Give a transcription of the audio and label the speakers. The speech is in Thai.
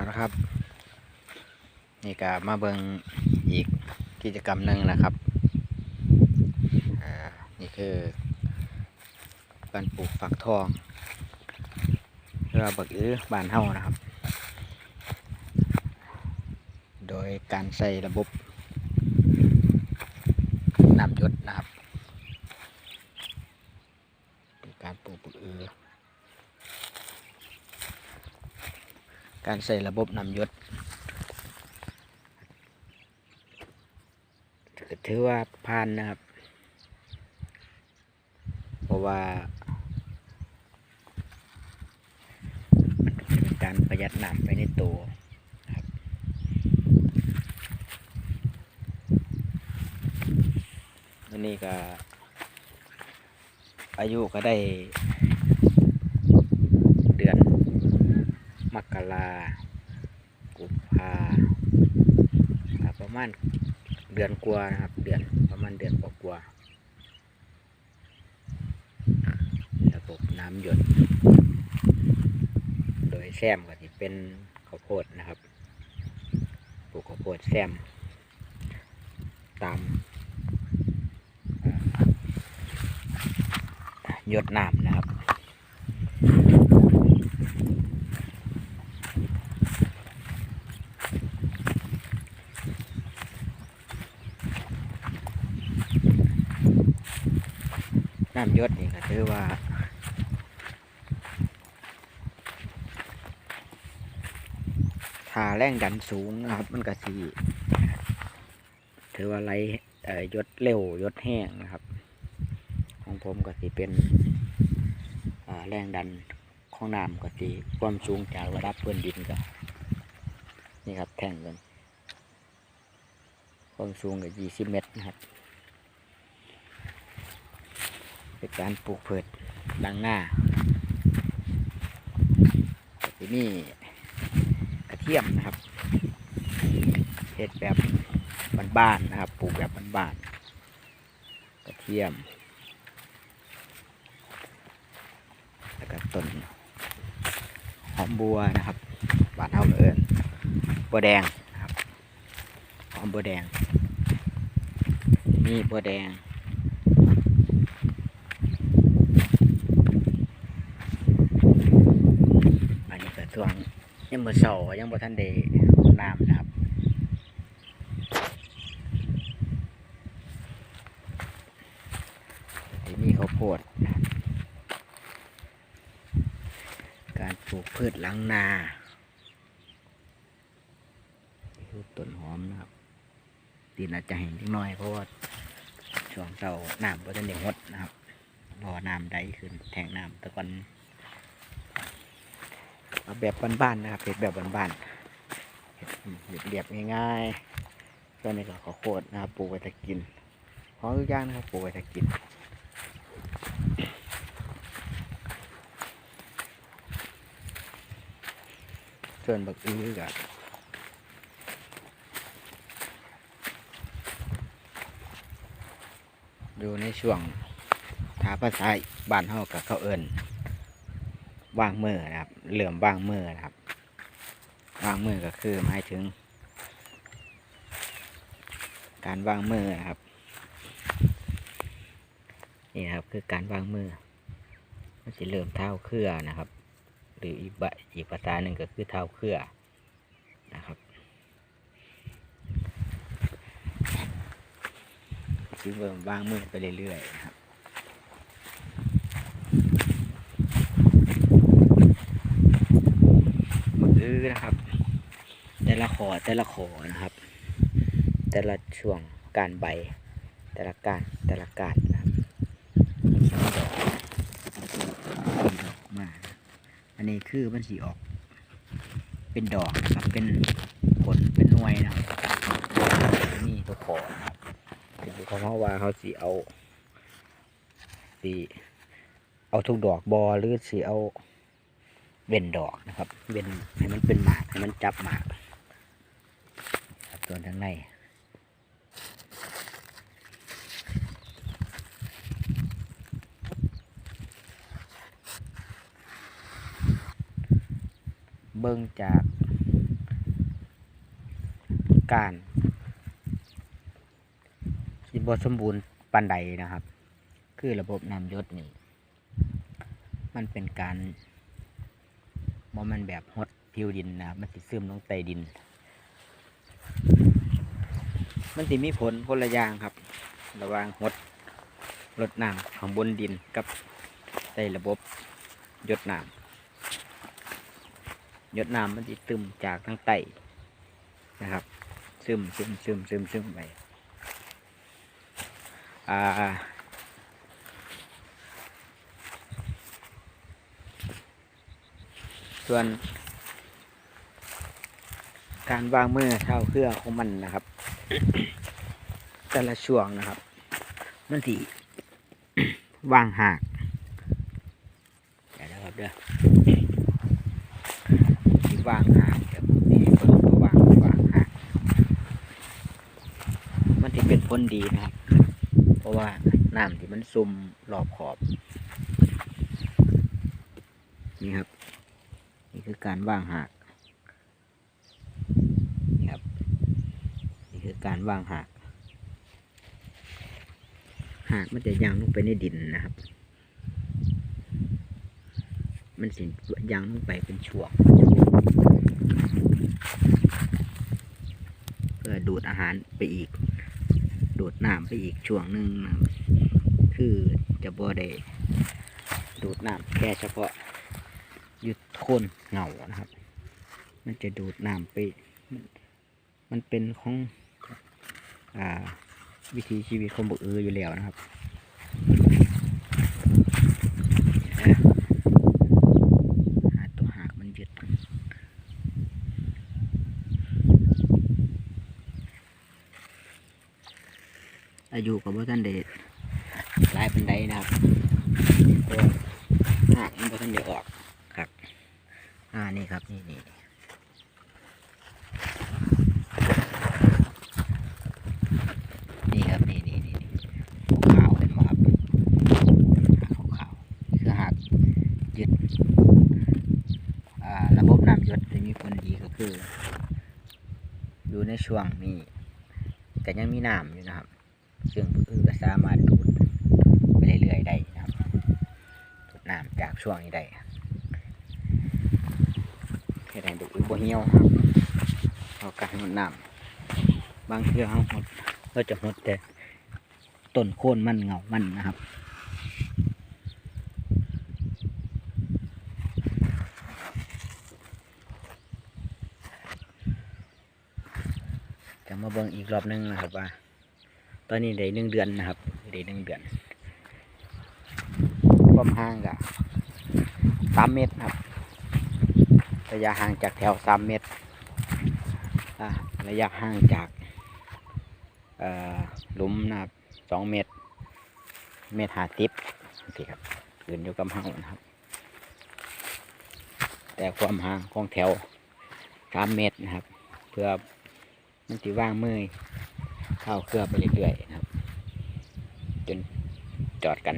Speaker 1: เอาละครับ นี่ก็มาเบิงอีกกิจกรรมหนึ่งนะครับนี่คือการปลูกฝักทองหรือว่าบักอื้อบานเฮานะครับ โดยการใส่ระบบน้ำยศนะครับเป็นการปลูกบักอื้อ การใส่ระบบนำยศถือว่าผ่านนะครับ เพราะว่ามันเป็นการประหยัดน้ำไปในตัวนะครับนนี้ก็อายุก็ได้เดือน กรากุมภาประมาณเดือนกว่านะครับ เดือนประมาณเดือนกว่าๆระบบน้ำหยด โดยแซมก็จะเป็นข้าวโพดนะครับปลูกข้าวโพดแซมตามหยดน้ำนะครับ น้ำยศนี่ก็ถือว่าถ้าแรงดันสูงนะครับ มันก็สีถือว่าไหลเอ่อยศเร็วยศแห้งนะครับ ของผมก็สิเป็นแรงดันของน้ำก็สิความสูงจากระดับพื้นดินก็นี่ครับแท่งกันความสูงก็ยี่สิบเมตรนะครับ เป็นการปลูกพืชดังหน้าทีนี่กระเทียมนะครับเห็ดแบบบ้านๆนะครับปลูกแบบบ้านๆกระเทียม แล้วก็ต้นหอมบัวนะครับบ้านเฮาเอิญบัวแดงนะครับหอมบัวแดงนี่บัวแดง อันนี้ก็ช่วง ยังบ่เศร้ายังบ่ทันได้รดน้ำนะครับที่มีข้าโพด การปลูกพืชหลังนาต้นหอมนะครับดินอาจจะแห้งนิดหน่อยเพราะว่าช่วงเศร้าน้ำบ่ทันได้งดนะครับรอน้ำได้ขึ้นแทงน้ำตะกอน เอาแบบบ้านๆนะครับเห็ดแบบบ้านๆเห็ดเรียบๆง่ายๆก็ในก็ข้าวโพดนะครับปลูกไว้จะกินของทุกอย่างนะครับปลูกไว้จะกินส่วนบักอื้อกับอยู่ในช่วงถาภาษาบ้านเฮากับเขาเอิญ ว่างมือนะครับ เหลื่อมว่างมือนะครับ ว่างมือก็คือหมายถึง การว่างมือนะครับ นี่นะครับคือการว่างมือมันจะเริ่มเท้าเครือนะครับ หรืออีกอีกภาษาหนึ่งก็คือเท้าเครือนะครับคือเริ่มว่างมือไปเรื่อยๆนะครับ มือ นะครับ แต่ละขอแต่ละขอนะครับ แต่ละช่วงการใบ แต่ละการแต่ละการนะครับดอกมาอันนี้คือมันสีออก เป็นดอกนะครับเป็นผลเป็นหน่วยนะครับนี่ตัวขอนะครับคือเขาเพราะว่าเขาสีเอาสีเอาทุกดอกบอหรือสีเอา เว้นดอกนะครับ เว้นให้มันเป็นหมากให้มันจับหมากครับส่วนทางในเบิ่งจากการที่บ่สมบูรณ์ปานใดนะครับ คือระบบนำยศนี่ มันเป็นการ บ่แมันแบบหดผิวดินนะครับมันสิดซึมลงใต้ดิน มันสิมีผลคนละอย่างครับ ระหว่างหดลดน้ำข้างบนดินกับใต้ระบบยดน้ำยดน้ำมันสิซึมจากทางใต้นะครับ ซึมซึมซึมซึมซึมไปอ่า ส่วน การวางมือเท้าเครื่องของมันนะครับ แต่ละช่วงนะครับ มันสีวางหากเดี๋ยวนะครับเด้อที่วางหากแบบนี้เพิ่มตัวางวางหากมันที่เป็นผลดีนะครับ เพราะว่าน้ำที่มันซุ่มรอบขอบ นี่ครับ คือการว่างหากนี่ครับนี่คือการว่างหาก หากมันจะยางลงไปในดินนะครับ มันสิยางลงไปเป็นช่วงเพื่อดูดอาหารไปอีก ดูดน้ำไปอีกช่วงหนึ่งนะคือจะบ่ได้ดูดน้ำแค่เฉพาะ ยุดโคนเหงานะครับ มันจะดูดน้ำไปมันมันเป็นของอ่าวิถีชีวิตของบกเอืออยู่แล้วนะครับหาตัวหากมันยึดอายุกับว่าท่านเดชหลายเป็นไดนะครับเพราะว่าหากมันบ่ท่านเดออก อ่านี่ครับนี่นี่นี่ครับนี่นี่นี่นี่ขาวเห็นไหมครับหางขาวคือหากยึดอ่าระบบน้ำหยศจะมีผลดีก็คืออยู่ในช่วงนี้แต่ยังมีน้ำอยู่นะครับซึ่งอื่นก็สามารถดูดไปเรื่อยๆได้นะครับดูดน้ำจากช่วงนี้ได้ แค่ไหนดูบ่เหี่ยวครับเอาการหดน้ำบางเทื่อเขาหดเราจะหดแต่ต้นโค่นมันเงามันนะครับจะมาเบิ่งอีกรอบหนึงนะครับว่า ตอนนี้ได้หนึ่งเดือนนะครับได้หนึ่งเดือนความห่างกับสามเมตรครับ ระยะห่างจากแถวสามเมตระระยะห่างจากหลุมนะครับสองเมตร เมตรหาสิบสิครับขึ้นอยู่กับห้างนะครับ แต่ความห่างของแถวสามเมตรนะครับ เพื่อมันจะว่างมือเข้าเครือไปเรื่อยๆนะครับ จนจอดกัน